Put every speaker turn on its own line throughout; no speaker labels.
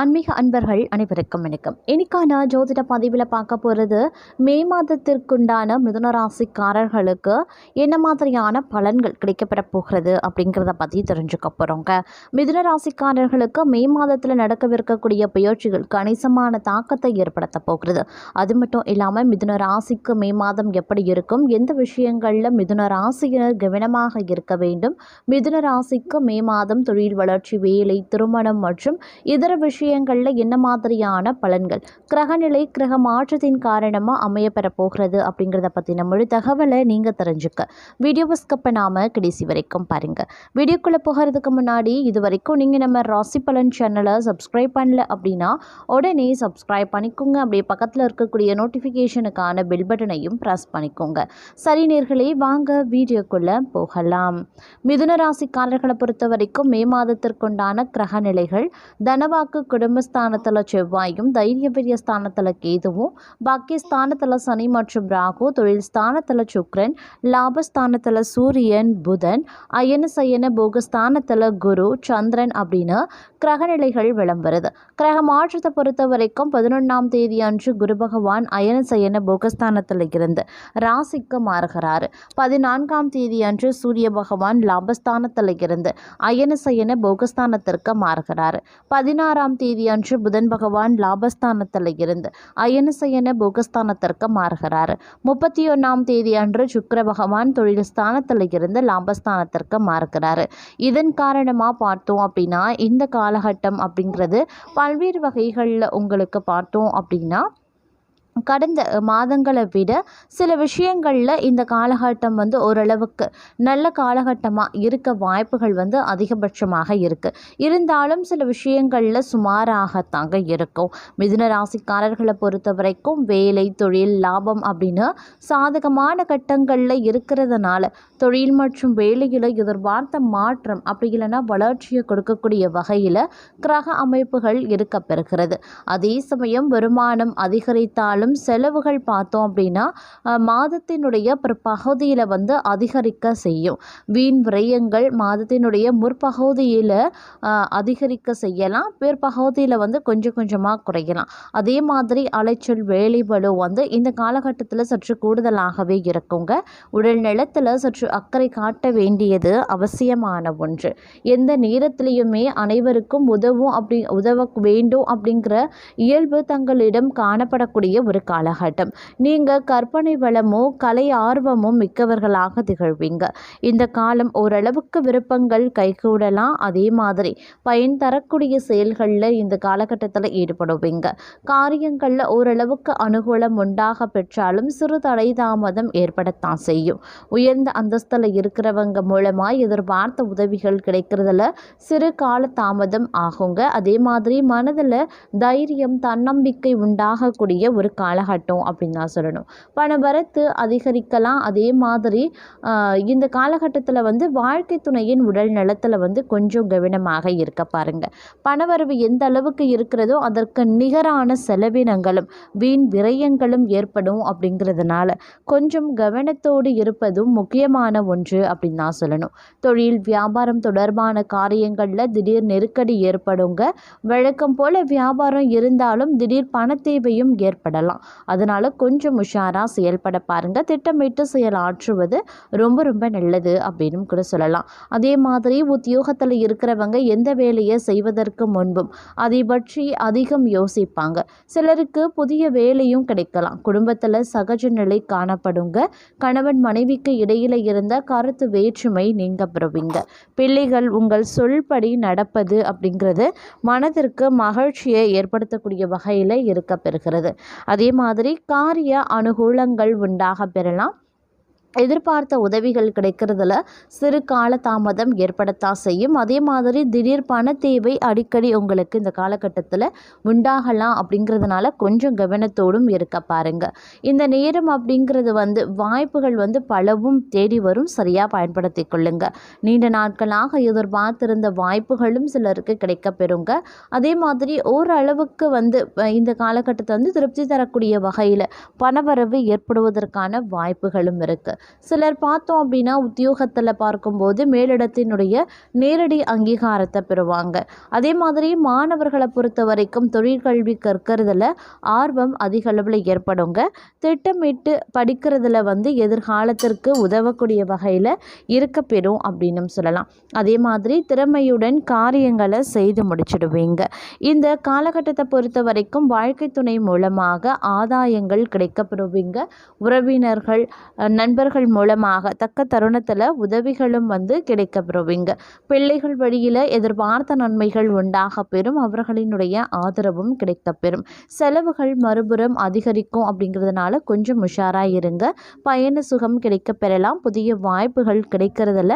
ஆன்மீக அன்பர்கள் அனைவருக்கும் வணக்கம். இன்னைக்கான ஜோதிட பதிவில் பார்க்க போகிறது மே மாதத்திற்குண்டான மிதுன ராசிக்காரர்களுக்கு என்ன மாதிரியான பலன்கள் கிடைக்கப்பட போகிறது அப்படிங்கிறத பற்றி தெரிஞ்சுக்க போகிறோங்க மிதுன ராசிக்காரர்களுக்கு மே மாதத்தில் நடக்கவிருக்கக்கூடிய பயிற்சிகள் கணிசமான தாக்கத்தை ஏற்படுத்த போகிறது. அது மட்டும் இல்லாமல் மிதுன ராசிக்கு மே மாதம் எப்படி இருக்கும் எந்த விஷயங்களில் மிதுன ராசியினர் கவனமாக இருக்க வேண்டும் மிதுன ராசிக்கு மே மாதம் தொழில் வளர்ச்சி வேலை திருமணம் மற்றும் இதர விஷய விஷயங்களில் என்ன மாதிரியான பலன்கள்? கிரகநிலை கிரக மாற்றத்தின் காரணமாக அமையப்பெற போகிறது அப்படிங்கிறத பற்றின முழு தகவலை நீங்கள் தெரிஞ்சுக்க. வீடியோவை ஸ்கிப் பண்ணாமல் கடைசி வரைக்கும் பாருங்கள் வீடியோக்குள்ளே போகிறதுக்கு முன்னாடி இது வரைக்கும் நீங்கள் நம்ம ராசி பலன் சேனலை சப்ஸ்கிரைப் பண்ணல அப்படின்னா உடனே சப்ஸ்கிரைப் பண்ணிக்கோங்க. அப்படியே பக்கத்தில் இருக்கக்கூடிய நோட்டிஃபிகேஷனுக்கான பெல் பட்டனையும் ப்ரெஸ் பண்ணிக்கோங்க. சரி நேர்களே வாங்க வீடியோக்குள்ளே போகலாம். மிதுன ராசிக்காரர்களை பொறுத்த வரைக்கும் மே மாதத்திற்குண்டான கிரக நிலைகள் தனவாக்கு குடும்பஸ்தானத்தில் செவ்வாயும் தைரிய பெரிய ஸ்தானத்தில் கேதுவும் பாக்கியஸ்தானத்தில் சனி மற்றும் ராகு தொழில் ஸ்தானத்தில் சுக்ரன் லாபஸ்தானத்தில் சூரியன் புதன் அயன சயன போகஸ்தானத்தில் குரு சந்திரன் அப்படின்னு கிரகநிலைகள் விளம்புறது. கிரக மாற்றத்தை பொறுத்த வரைக்கும் பதினொன்றாம் தேதி அன்று குரு பகவான் அயன சயன போகஸ்தானத்தில் இருந்து ராசிக்கு மாறுகிறாரு. பதினான்காம் தேதி அன்று சூரிய பகவான் லாபஸ்தானத்தில் இருந்து அயன சயன போகஸ்தானத்திற்கு மாறுகிறாரு. பதினாறாம் தேதி அன்று புதன் பகவான் லாபஸ்தானத்தில் இருந்து அயனசயன போகஸ்தானத்திற்கு மாறுகிறாரு. முப்பத்தி ஒன்றாம் தேதி அன்று சுக்கர பகவான் தொழில் ஸ்தானத்தில் இருந்து லாபஸ்தானத்திற்கு மாறுகிறாரு. இதன் காரணமாக பார்த்தோம் அப்படின்னா இந்த காலகட்டம் அப்படிங்கிறது பல்வேறு வகைகளில் உங்களுக்கு பார்த்தோம் அப்படின்னா கடந்த மாதங்களை விட சில விஷயங்களில் இந்த காலகட்டம் வந்து ஓரளவுக்கு நல்ல காலகட்டமாக இருக்க வாய்ப்புகள் வந்து அதிகபட்சமாக இருக்குது இருந்தாலும் சில விஷயங்களில் சுமாராகத்தாங்க இருக்கும். மிதுன ராசிக்காரர்களை பொறுத்த வரைக்கும் வேலை தொழில் லாபம் அப்படின்னு சாதகமான கட்டங்களில் இருக்கிறதுனால தொழில் மற்றும் வேலையில் எதிர்பார்த்த மாற்றம் அப்படி இல்லைன்னா வளர்ச்சியை கொடுக்கக்கூடிய வகையில் கிரக அமைப்புகள் இருக்க பெறுகிறது அதே சமயம் வருமானம் அதிகரித்தாலும் செலவுகள் பார்த்தோம் அப்படின்னா மாதத்தினுடைய பிற்பகுதியில் வந்து அதிகரிக்க செய்யும். வீண் விரயங்கள் மாதத்தினுடைய முற்பகுதியில் அதிகரிக்க செய்யலாம். பிற்பகுதியில் வந்து கொஞ்சம் கொஞ்சமாக குறையலாம். அதே மாதிரி அலைச்சல் வேலைபளு வந்து இந்த காலகட்டத்தில் சற்று கூடுதலாகவே இருக்குங்க. உடல் நலத்தில் சற்று அக்கறை காட்ட வேண்டியது அவசியமான ஒன்று. எந்த நேரத்திலையுமே அனைவருக்கும் உதவும் அப்படி உதவ வேண்டும் அப்படிங்கிற இயல்பு தங்களிடம் காணப்படக்கூடிய ஒரு காலகட்டம். நீங்கள் கற்பனை வளமோ கலை ஆர்வமும் மிக்கவர்களாக திகழ்வீங்க. இந்த காலம் ஓரளவுக்கு விருப்பங்கள் கைகூடலாம். அதே மாதிரி பயன் தரக்கூடிய செயல்களில் இந்த காலகட்டத்தில் ஈடுபடுவீங்க. காரியங்களில் ஓரளவுக்கு அனுகூலம் உண்டாக பெற்றாலும் சிறு தடை தாமதம் ஏற்படத்தான் செய்யும். உயர்ந்த அந்தஸ்தில் இருக்கிறவங்க மூலமாக எதிர்பார்த்த உதவிகள் கிடைக்கிறதுல சிறு கால தாமதம் ஆகுங்க. அதே மாதிரி மனதில் தைரியம் தன்னம்பிக்கை உண்டாகக்கூடிய ஒரு காலகட்டம் அப்படின்னு தான் சொல்லணும். பணவரத்து அதிகரிக்கலாம். அதே மாதிரி இந்த காலகட்டத்தில் வந்து வாழ்க்கை துணையின் உடல் நலத்தில் வந்து கொஞ்சம் கவனமாக இருக்க பாருங்கள் பணவரவு எந்த அளவுக்கு இருக்கிறதோ அதற்கு நிகரான செலவினங்களும் வீண் விரயங்களும் ஏற்படும் அப்படிங்கிறதுனால கொஞ்சம் கவனத்தோடு இருப்பதும் முக்கியமான ஒன்று அப்படின்னு தான் சொல்லணும். தொழில் வியாபாரம் தொடர்பான காரியங்களில் திடீர் நெருக்கடி ஏற்படுங்க. வழக்கம் போல வியாபாரம் இருந்தாலும் திடீர் பண தேவையும் ஏற்படலாம். அதனால கொஞ்சம் உஷாராக செயல்பட பாருங்க. திட்டமிட்டு செயல் ஆற்றுவது ரொம்ப ரொம்ப நல்லது அப்படின்னு கூட சொல்லலாம். அதே மாதிரி உத்தியோகத்தில் இருக்கிறவங்க எந்த வேலையை செய்வதற்கு முன்பும் அதை பற்றி அதிகம் யோசிப்பாங்க. சிலருக்கு புதிய வேலையும் கிடைக்கலாம். குடும்பத்தில் சகஜ நிலை காணப்படுங்க. கணவன் மனைவிக்கு இடையில இருந்த கருத்து வேற்றுமை நீங்க பெறுவீங்க. பிள்ளைகள் உங்கள் சொல்படி நடப்பது அப்படிங்கிறது மனதிற்கு மகிழ்ச்சியை ஏற்படுத்தக்கூடிய வகையில் இருக்க பெறுகிறது அதே மாதிரி காரிய அனுகூலங்கள் உண்டாக பெறலாம். எதிர்பார்த்த உதவிகள் கிடைக்கிறதுல சிறு கால தாமதம் ஏற்படத்தான் செய்யும். அதே மாதிரி திடீர் பண தேவை அடிக்கடி உங்களுக்கு இந்த காலகட்டத்தில் உண்டாகலாம் அப்படிங்கிறதுனால கொஞ்சம் கவனத்தோடும் இருக்க பாருங்க. இந்த நேரம் அப்படிங்கிறது வந்து வாய்ப்புகள் வந்து பலவும் தேடி வரும். சரியாக பயன்படுத்தி கொள்ளுங்க. நீண்ட நாட்களாக எதிர்பார்த்திருந்த வாய்ப்புகளும் சிலருக்கு கிடைக்க பெறுங்க. அதே மாதிரி ஓரளவுக்கு வந்து இந்த காலகட்டத்தை வந்து திருப்தி தரக்கூடிய வகையில் பணவரவு ஏற்படுவதற்கான வாய்ப்புகளும் இருக்குது சிலர் பார்த்தோம் அப்படின்னா உத்தியோகத்தில் பார்க்கும்போது மேலிடத்தினுடைய நேரடி அங்கீகாரத்தை பெறுவாங்க. அதே மாதிரி மாணவர்களை பொறுத்த வரைக்கும் தொழிற்கல்வி கற்கிறதுல ஆர்வம் அதிக அளவில் ஏற்படுங்க. திட்டமிட்டு படிக்கிறதுல வந்து எதிர்காலத்திற்கு உதவக்கூடிய வகையில் இருக்கப்பெறும் அப்படின்னு சொல்லலாம். அதே மாதிரி திறமையுடன் காரியங்களை செய்து முடிச்சிடுவீங்க. இந்த காலகட்டத்தை பொறுத்த வரைக்கும் வாழ்க்கை துணை மூலமாக ஆதாயங்கள் கிடைக்கப்பெறுவீங்க உறவினர்கள் நண்பர்கள் நண்பர்கள் மூலமாக தக்க தருணத்தில் உதவிகளும் வந்து கிடைக்க பெறுவீங்க பிள்ளைகள் வழியில் எதிர்பார்த்த நன்மைகள் உண்டாக பெறும். அவர்களினுடைய ஆதரவும் கிடைக்கப்பெறும். செலவுகள் மறுபுறம் அதிகரிக்கும் அப்படிங்கிறதுனால கொஞ்சம் உஷாராக இருங்க. பயண சுகம் கிடைக்க பெறலாம் புதிய வாய்ப்புகள் கிடைக்கிறதுல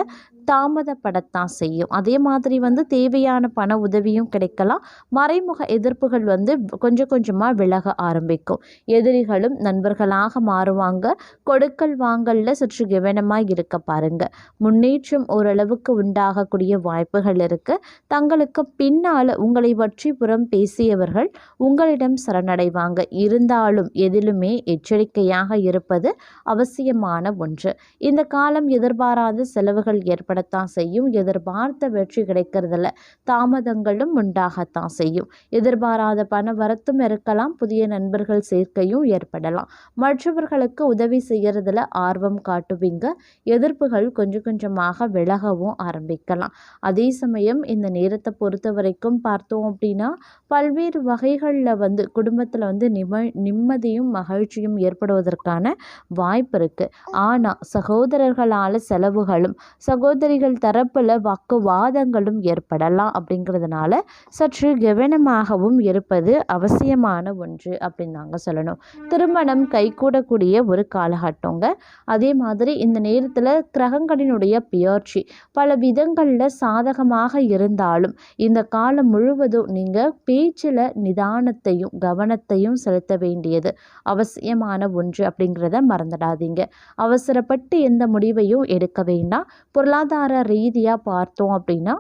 தாமதப்படத்தான் செய்யும். அதே மாதிரி வந்து தேவையான பண உதவியும் கிடைக்கலாம். மறைமுக எதிர்ப்புகள் வந்து கொஞ்சம் கொஞ்சமாக விலக ஆரம்பிக்கும். எதிரிகளும் நண்பர்களாக மாறுவாங்க. கொடுக்கல் வாங்கல்ல சற்று கவனமாக இருக்க பாருங்க. முன்னேற்றம் ஓரளவுக்கு உண்டாகக்கூடிய வாய்ப்புகள் இருக்கு. தங்களுக்கு பின்னால் உங்களை பற்றி புறம் பேசியவர்கள் உங்களிடம் சரணடைவாங்க. இருந்தாலும் எதிலுமே எச்சரிக்கையாக இருப்பது அவசியமான ஒன்று. இந்த காலம் எதிர்பாராத செலவுகள் ஏற்படத்தான் செய்யும். எதிர்பார்த்த வெற்றி கிடைக்கிறதுல தாமதங்களும் உண்டாகத்தான் செய்யும். எதிர்பாராத பண வரத்தும் இருக்கலாம். புதிய நண்பர்கள் சேர்க்கையும் ஏற்படலாம். மற்றவர்களுக்கு உதவி செய்யறதுல ஆர்வம் காட்டுவீங்க. எதிர்ப்புகள் கொஞ்சம் கொஞ்சமாக விலகவும் ஆரம்பிக்கலாம். அதே சமயம் இந்த நேரத்தை பொறுத்த வரைக்கும் பார்த்தோம் அப்படின்னா பல்வேறு வகைகளில் வந்து குடும்பத்தில் வந்து நிம நிம்மதியும் மகிழ்ச்சியும் ஏற்படுவதற்கான வாய்ப்பு இருக்குது ஆனால் சகோதரர்களால் செலவுகளும் சகோதர சகோதரிகள் தரப்பில் வாக்குவாதங்களும் ஏற்படலாம் அப்படிங்கிறதுனால சற்று கவனமாகவும் இருப்பது அவசியமான ஒன்று அப்படின்னு நாங்கள் சொல்லணும். திருமணம் கைகூடக்கூடிய ஒரு காலகட்டங்க. அதே மாதிரி இந்த நேரத்தில் கிரகங்களினுடைய பியர்ச்சி பல விதங்களில் சாதகமாக இருந்தாலும் இந்த காலம் முழுவதும் நீங்கள் பேச்சில் நிதானத்தையும் கவனத்தையும் செலுத்த வேண்டியது அவசியமான ஒன்று அப்படிங்கிறத மறந்துடாதீங்க. அவசரப்பட்டு எந்த முடிவையும் எடுக்க வேண்டாம். பொருளாதார ரீதியாக பார்த்தோம் அப்படின்னா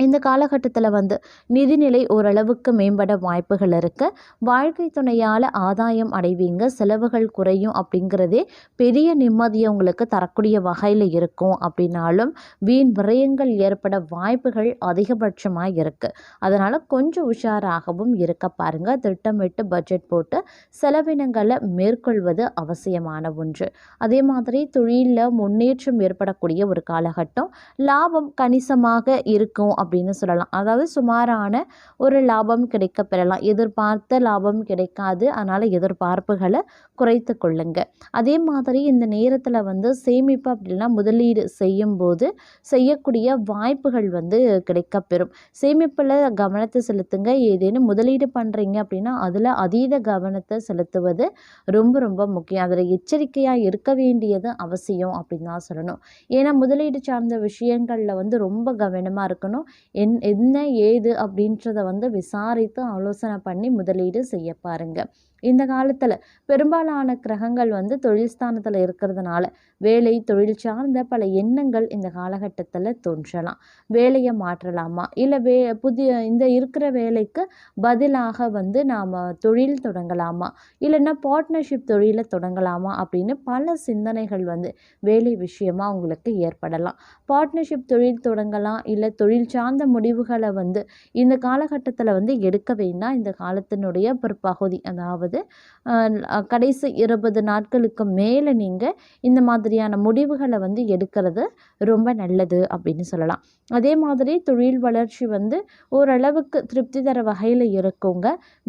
இந்த காலகட்டத்தில் வந்து நிதிநிலை ஓரளவுக்கு மேம்பட வாய்ப்புகள் இருக்குது வாழ்க்கை துணையால் ஆதாயம் அடைவீங்க. செலவுகள் குறையும் அப்படிங்கிறதே பெரிய நிம்மதியை உங்களுக்கு தரக்கூடிய வகையில் இருக்கும் அப்படின்னாலும் வீண் விரயங்கள் ஏற்பட வாய்ப்புகள் அதிகபட்சமாக இருக்குது அதனால் கொஞ்சம் உஷாராகவும் இருக்க பாருங்கள் திட்டமிட்டு பட்ஜெட் போட்டு செலவினங்களை மேற்கொள்வது அவசியமான ஒன்று. அதே மாதிரி தொழிலில் முன்னேற்றம் ஏற்படக்கூடிய ஒரு காலகட்டம் லாபம் கணிசமாக இருக்கும் அப்படின்னு சொல்லலாம். அதாவது சுமாரான ஒரு லாபம் கிடைக்க பெறலாம். எதிர்பார்த்த லாபம் கிடைக்காது. அதனால் எதிர்பார்ப்புகளை குறைத்து கொள்ளுங்க. அதே மாதிரி இந்த நேரத்தில் வந்து சேமிப்பு அப்படின்னா முதலீடு செய்யும்போது செய்யக்கூடிய வாய்ப்புகள் வந்து கிடைக்கப்பெறும் சேமிப்பில் கவனத்தை செலுத்துங்க. ஏதேனும் முதலீடு பண்ணுறீங்க அப்படின்னா அதில் அதீத கவனத்தை செலுத்துவது ரொம்ப ரொம்ப முக்கியம். அதில் எச்சரிக்கையாக இருக்க வேண்டியது அவசியம் அப்படின்னு தான் சொல்லணும். ஏன்னா முதலீடு சார்ந்த விஷயங்களில் வந்து ரொம்ப கவனமாக இருக்கணும். என் என்ன ஏது அப்படின்றத வந்து விசாரித்து ஆலோசனை பண்ணி முதலீடு செய்ய பாருங்க. இந்த காலத்தில் பெரும்பாலான கிரகங்கள் வந்து தொழில் ஸ்தானத்தில் இருக்கிறதுனால வேலை தொழில் சார்ந்த பல எண்ணங்கள் இந்த காலகட்டத்தில் தோன்றலாம். வேலையை மாற்றலாமா? இல்லை வே புதிய இந்த இருக்கிற வேலைக்கு பதிலாக வந்து நாம் தொழில் தொடங்கலாமா? இல்லைன்னா பார்ட்னர்ஷிப் தொழிலை தொடங்கலாமா? அப்படின்னு பல சிந்தனைகள் வந்து வேலை விஷயமாக உங்களுக்கு ஏற்படலாம். பார்ட்னர்ஷிப் தொழில் தொடங்கலாம். இல்லை தொழில் சார்ந்த முடிவுகளை வந்து இந்த காலகட்டத்தில் வந்து எடுக்க வேண்டாம் இந்த காலத்தினுடைய பிற்பகுதி அதாவது அதாவது கடைசி இருபது நாட்களுக்கு மேலே நீங்கள் இந்த மாதிரியான முடிவுகளை வந்து எடுக்கிறது ரொம்ப நல்லது அப்படின்னு சொல்லலாம். அதே மாதிரி தொழில் வளர்ச்சி வந்து ஓரளவுக்கு திருப்தி தர வகையில் இருக்குங்க.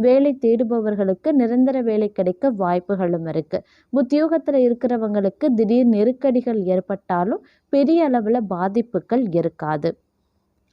வேலை தேடுபவர்களுக்கு நிரந்தர வேலை கிடைக்க வாய்ப்புகளும் இருக்குது உத்தியோகத்தில் இருக்கிறவங்களுக்கு திடீர் நெருக்கடிகள் ஏற்பட்டாலும் பெரிய அளவில் பாதிப்புகள் இருக்காது.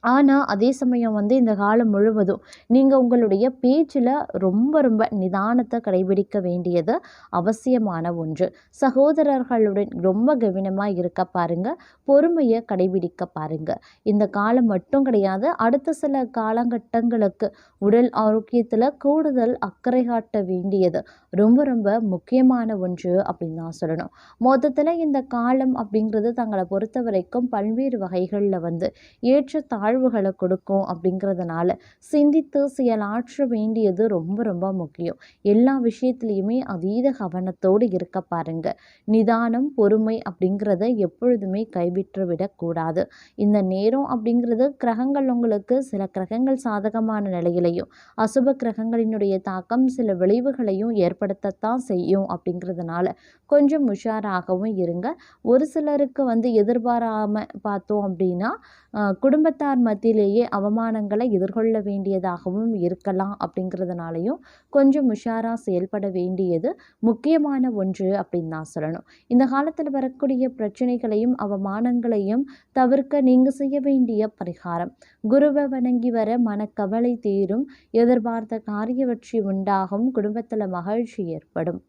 ஆனால் அதே சமயம் வந்து இந்த காலம் முழுவதும் நீங்கள் உங்களுடைய பேச்சில் ரொம்ப ரொம்ப நிதானத்தை கடைபிடிக்க வேண்டியது அவசியமான ஒன்று. சகோதரர்களுடன் ரொம்ப கவனமாக இருக்க பாருங்கள் பொறுமையை கடைபிடிக்க பாருங்கள் இந்த காலம் மட்டும் கிடையாது அடுத்த சில காலகட்டங்களுக்கு உடல் ஆரோக்கியத்தில் கூடுதல் அக்கறை காட்ட வேண்டியது ரொம்ப ரொம்ப முக்கியமான ஒன்று அப்படின்னு தான் சொல்லணும். மொத்தத்தில் இந்த காலம் அப்படிங்கிறது தங்களை பொறுத்த வரைக்கும் பல்வேறு வகைகளில் வந்து ஏற்ற தாழ்வுகளை கொடுக்கும் அப்படிங்கிறதுனால சிந்தித்து செயலாற்ற வேண்டியது ரொம்ப ரொம்ப முக்கியம். எல்லா விஷயத்துலேயுமே அதீத கவனத்தோடு இருக்க பாருங்க. நிதானம் பொறுமை அப்படிங்கிறத எப்பொழுதுமே கைவிட்டு விடக்கூடாது இந்த நேரம் அப்படிங்கிறது கிரகங்கள் உங்களுக்கு சில கிரகங்கள் சாதகமான நிலையிலையும் அசுப கிரகங்களினுடைய தாக்கம் சில விளைவுகளையும் ஏற்படுத்தத்தான் செய்யும் அப்படிங்கிறதுனால கொஞ்சம் உஷாராகவும் இருங்க. ஒரு சிலருக்கு வந்து எதிர்பாராமல் பார்த்தோம் அப்படின்னா குடும்பத்தார் குடும்பத்தார் மத்தியிலேயே அவமானங்களை எதிர்கொள்ள வேண்டியதாகவும் இருக்கலாம் அப்படிங்கிறதுனாலையும் கொஞ்சம் உஷாராக செயல்பட வேண்டியது முக்கியமான ஒன்று அப்படின்னு தான் சொல்லணும். இந்த காலத்தில் வரக்கூடிய பிரச்சனைகளையும் அவமானங்களையும் தவிர்க்க நீங்கள் செய்ய வேண்டிய பரிகாரம். குருவை வணங்கி வர மனக்கவலை தீரும் எதிர்பார்த்த காரிய வெற்றி உண்டாகும் குடும்பத்தில் மகிழ்ச்சி ஏற்படும்.